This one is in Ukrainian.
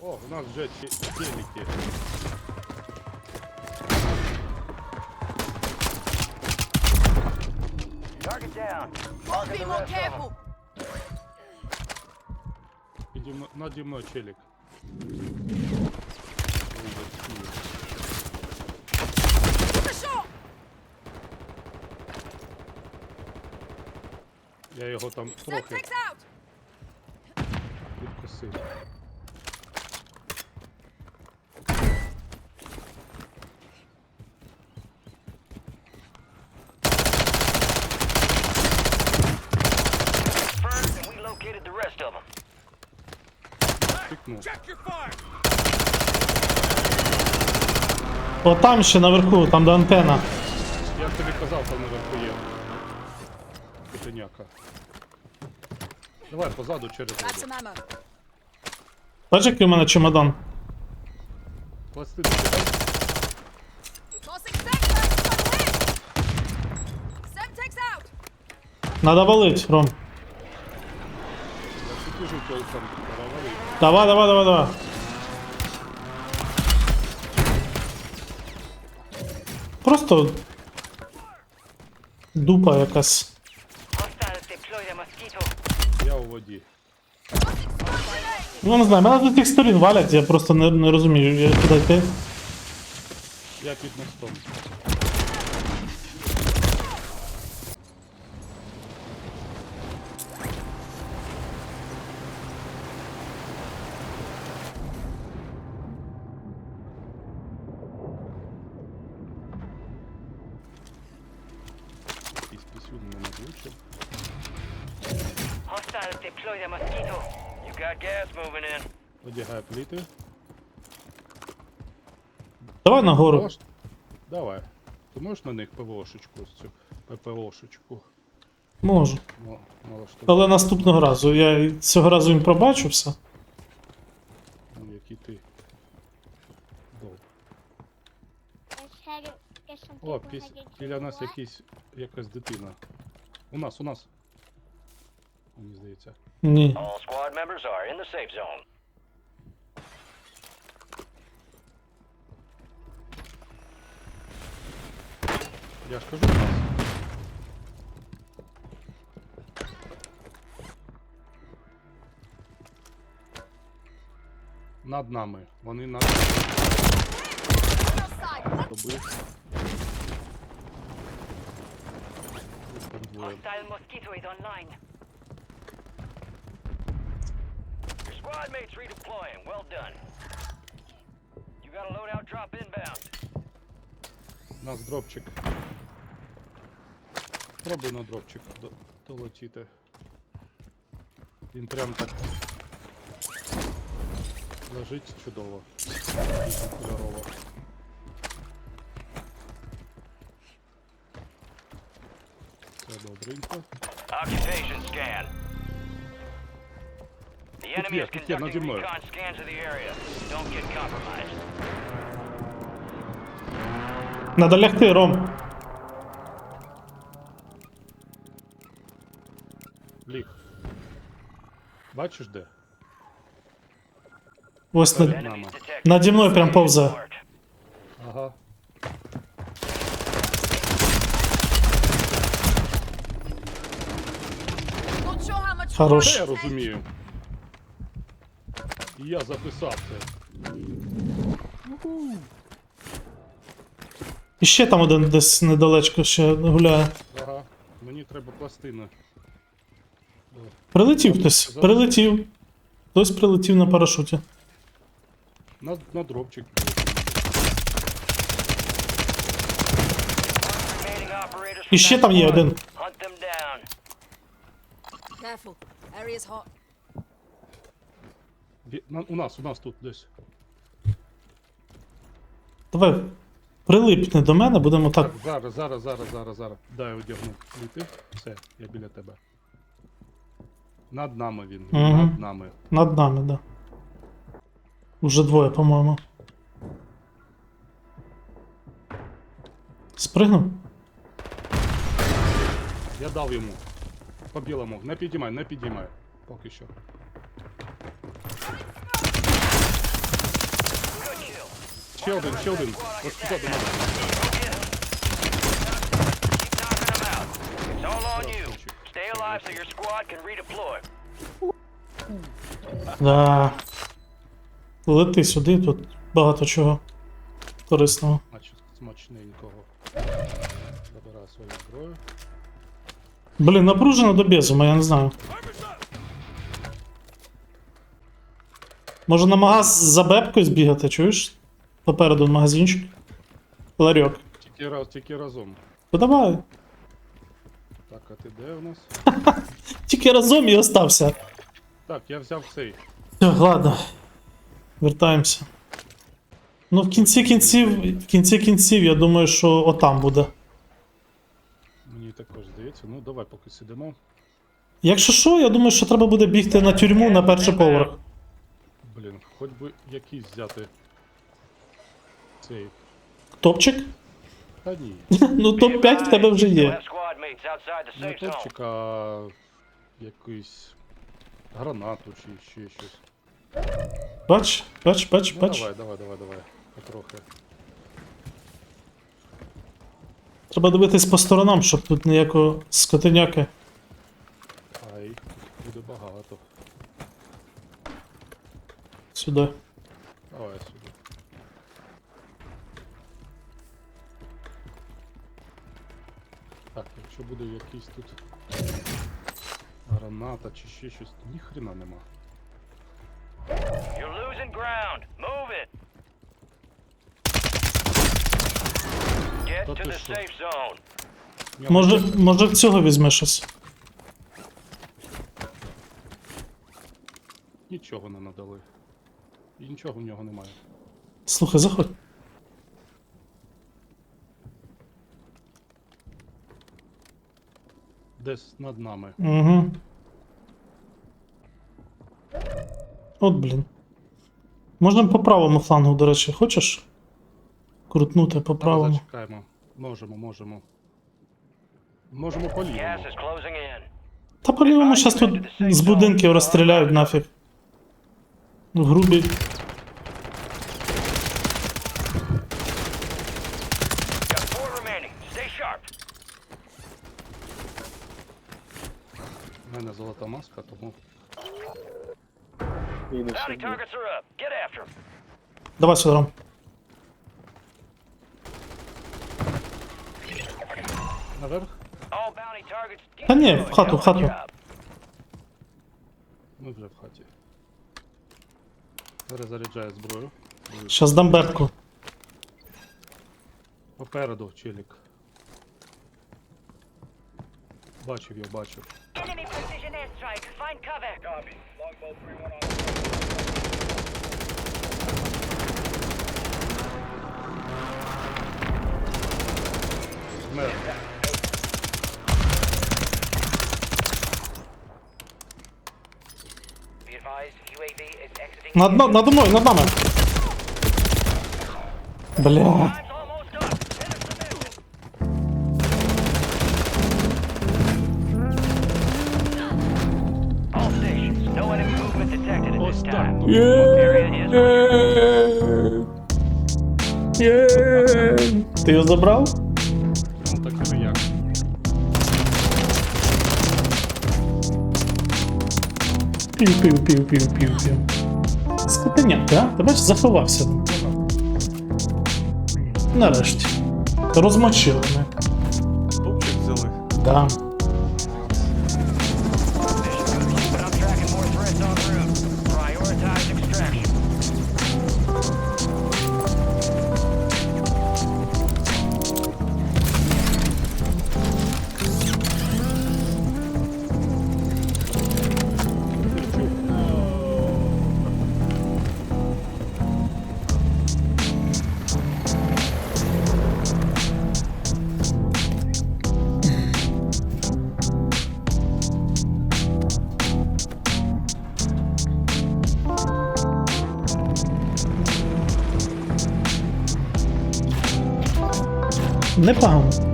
О, у нас вже те- телеки. Target down. Be Marking the more rest of 'em. careful. Піді м- наді мною челік. Ой, Росія. Get the shot. Я його там трохи Semtex out. відкосив. Пікнув. О, там ще наверху, там де антена. Я тобі казав, там наверху є. Петеняка. Давай позаду через Grab воду. some ammo. Бачиш, який у мене чемодан? Пластину кидай. Tossing sector. One hit. Semtex out. Надо валить, Ром. Давай, давай, давай, давай. Просто дупа якась. Я у воді. Ну не знаю, мене з усіх сторін валять, я просто не, не розумію, я куди йти. Я під мостом. In. Одягаю пліти. Давай нагору. Давай. Ти можеш на них ПВОшечку, цю ППОшечку Можу. мо- налаштувати, Але наступного разу. Я цього разу їм пробачу все. Ну, який ти. Some О, піс... біля нас якийсь, якась дитина. У нас, у нас. Мені здається. Ні. All squad members are in the safe zone. Я ж кажу у нас. Над нами. Вони над On your side. добив. Там двоє. Hostile mosquito is online. Your squad mates redeploying. Well done. You got a loadout drop inbound. У нас дропчик. Пробуй на дропчик до- долетіти. Він прям так лежить чудово. Дуже кольорово. добренько. Occupation scan. The enemy є, is тут є, наді conducting мною. recon scans of the area. Don't get compromised. Надо лягти, Ром. Ліг. Бачиш де? Ось над... Мама. Enemies detected. наді мною прям повзе. Alert. Ага. Хорош. Я розумію. Я записав це. І ще там один десь недалечко ще гуляє. Ага. Мені треба пластина. Прилетів хтось. Прилетів. Хтось прилетів на парашуті. На, на дропчик. І ще там є один. Careful. Area's hot. На- У нас, у нас тут десь. Давай. Прилипни до мене, будемо так. Так, зараз, зараз, зараз, зараз, зараз. Дай одягну пліти. Все, я біля тебе. Над нами він. Мгм. Над нами. Над нами, да. Уже двоє, по-моєму. Спригнув? Я дав йому. По білому. Не підіймай, не підіймай. Поки що. ще один, ще один. Ось тут до мене. Keep knocking them out. It's all on you. Stay alive so your squad can redeploy. Да. Лети сюди, тут багато чого корисного. Смачненького. Забираю свою зброю. Блін, напружено до безума, я не знаю. Може на магаз за бебкою збігати, чуєш? Попереду магазинчик. Ларьок. Тільки, раз, тільки разом. Давай. Так, а ти де у нас? Тільки разом і остався. Так, я взяв цей. Все, ладно. Вертаємося. Ну, в кінці кінців, в кінці кінців, я думаю, що отам буде. Здається. Ну, давай поки сидимо. Якщо що, я думаю, що треба буде бігти на тюрму на перший поверх. Блін, хоч би якийсь взяти. Цей. Топчик? Та ні. Ну, топ-5 в тебе вже є. Не топчик, а якийсь гранату чи ще щось. Бач, бач, бач, Ну, бач. давай, давай, давай, давай. Потрохи. Треба дивитись по сторонам, щоб тут ніякого скотиняки. Ай, тут буде багато. Сюди. Давай сюди. Так, якщо буде якийсь тут граната чи ще щось, то ніхрена нема. You're losing ground. Move it. Та ти що? Може, може в цього візьме щось. Нічого не надали. І нічого в нього немає. Слухай, заходь. Десь над нами. Угу. От, блін. Можна по правому флангу, до речі, хочеш? Крутнути по Давай правому. зачекаємо. Можемо, можемо. Можемо. Is closing in. Та по-лівому зараз тут з будинків розстріляють нафіг. В грубі. Got four remaining. Stay sharp. У мене золота маска, тому. Bounty targets are up. Get after 'em. Давай сюди. Ром. Наверх? Bounty targets. Та ні, в хату, в хату. Ми вже в хаті. Перезаряджаю зброю. Щас дам бетку. Попереду, челік. Бачив я, бачив. Enemy precision airstrike. Find cover. Copy. Longbow 3-1 on. Мер. Над, над, надо мной, над нами. Бля. Ти його забрав? Ну так і як. Пиу, пиу, пиу, пиу, пиу, пиу. Скотиняк, а? Ти бачиш, заховався. Нарешті. Розмочили ми. Топчик взяли. Да. Непогано.